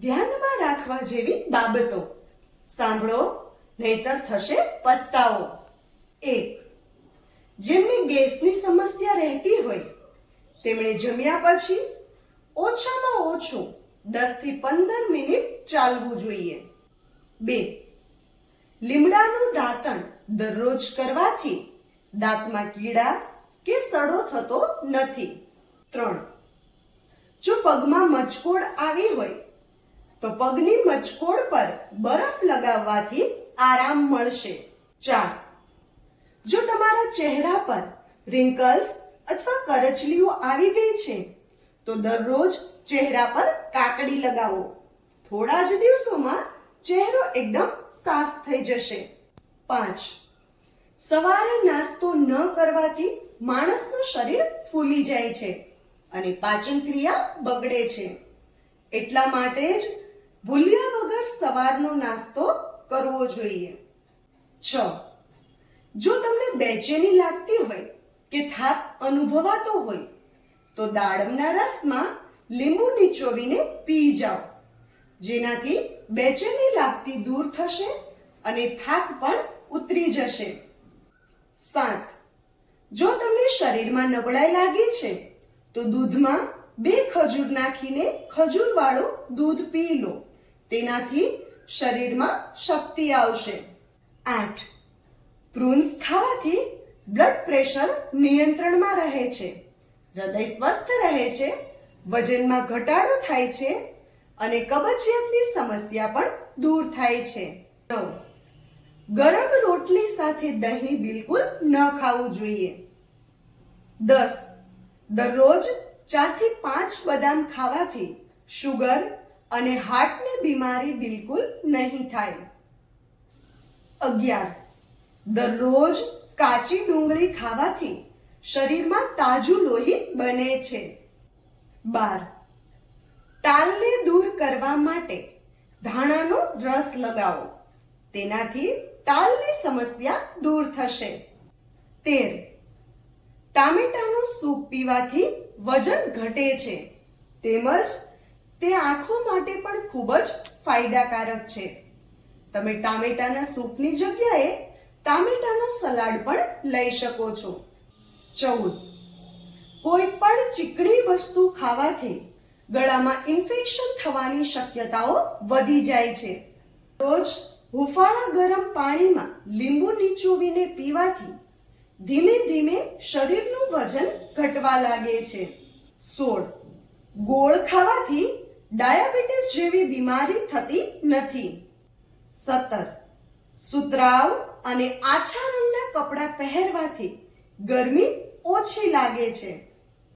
ધ્યાનમાં રાખવા જેવી બાબતો. સાંભળો, નહીતર થશે પસ્તાવો. એક, જેમને ગેસની સમસ્યા રહેતી હોય, તેમણે જમ્યા પછી ઓછામાં ઓછું દસથી પંદર મિનિટ ચાલવું જોઈએ. બે, લીમડાનું દાંતણ દરરોજ કરવાથી દાંતમાં કીડા કે સડો થતો નથી. ત્રણ, જો પગમાં મચકોડ આવી હોય તો પગની મચકોડ પર બરફ લગાવવાથી આરામ મળશે. ચાર. જો તમારા ચહેરા પર રિંકલ્સ અથવા કરચલીઓ આવી ગઈ છે, તો દરરોજ ચહેરા પર કાકડી લગાવો. થોડા જ દિવસોમાં ચહેરો એકદમ સાફ થઈ જશે. પાંચ. સવારે નાસ્તો ન કરવાથી માણસનું શરીર ફૂલી જાય છે અને પાચન ક્રિયા બગડે છે. એટલા માટે જ ભૂલ્યા વગર સવારનો નાસ્તો કરવો જોઈએ. છ. જો તમને બેચેની લાગતી હોય કે થાક અનુભવાતો હોય, તો દાડમના રસમાં લીંબુ નીચોવીને પી જાઓ. જેનાથી બેચેની લાગતી દૂર થશે અને થાક પણ ઉતરી જશે. સાત. જો તમને શરીરમાં નબળાઈ લાગી છે, તો દૂધમાં બે ખજૂર નાખીને ખજૂર વાળો દૂધ પી લો. તેનાથી શરીરમાં શક્તિ આવશે. આઠ. પ્રૂન્સ ખાવાથી બ્લડ પ્રેશર નિયંત્રણમાં રહે છે. હૃદય સ્વસ્થ રહે છે, વજનમાં ઘટાડો થાય છે અને કબજિયાતની સમસ્યા પણ દૂર થાય છે. નવ. ગરમ રોટલી સાથે દહીં બિલકુલ ન ખાવું જોઈએ. દસ. દરરોજ ચારથી પાંચ બદામ ખાવાથી શુગર અને હાર્ટની બીમારી બિલકુલ નહીં થાય. અગિયાર. દરરોજ કાચી ડુંગળી ખાવાથી શરીરમાં તાજું લોહી બને છે. બાર. તાલને દૂર કરવા માટે ધાણાનો રસ લગાવો. તેનાથી તાલની સમસ્યા દૂર થશે. તેર. ટામેટાનું સૂપ પીવાથી વજન ઘટે છે. તેમજ તે આંખો માટે પણ ખૂબ જ ફાયદાકારક છે. તમે ટામેટાના સૂપની જગ્યાએ ટામેટાનું સલાડ પણ લઈ શકો છો. ચૌદ. કોઈ પણ ચીકણી વસ્તુ ખાવાથી ગળામાં ઇન્ફેક્શન થવાની શક્યતાઓ વધી જાય છે. રોજ હુફાળા ગરમ પાણીમાં લીંબુ નીચોવીને પીવાથી ધીમે ધીમે શરીરનું વજન ઘટવા લાગે છે. સોળ. ગોળ ખાવાથી ડાયાબિટીસ જેવી બીમારી થતી નથી. સત્તર. સુતરાવ અને આછા રંગના કપડાં પહેરવાથી ગરમી ઓછી લાગે છે.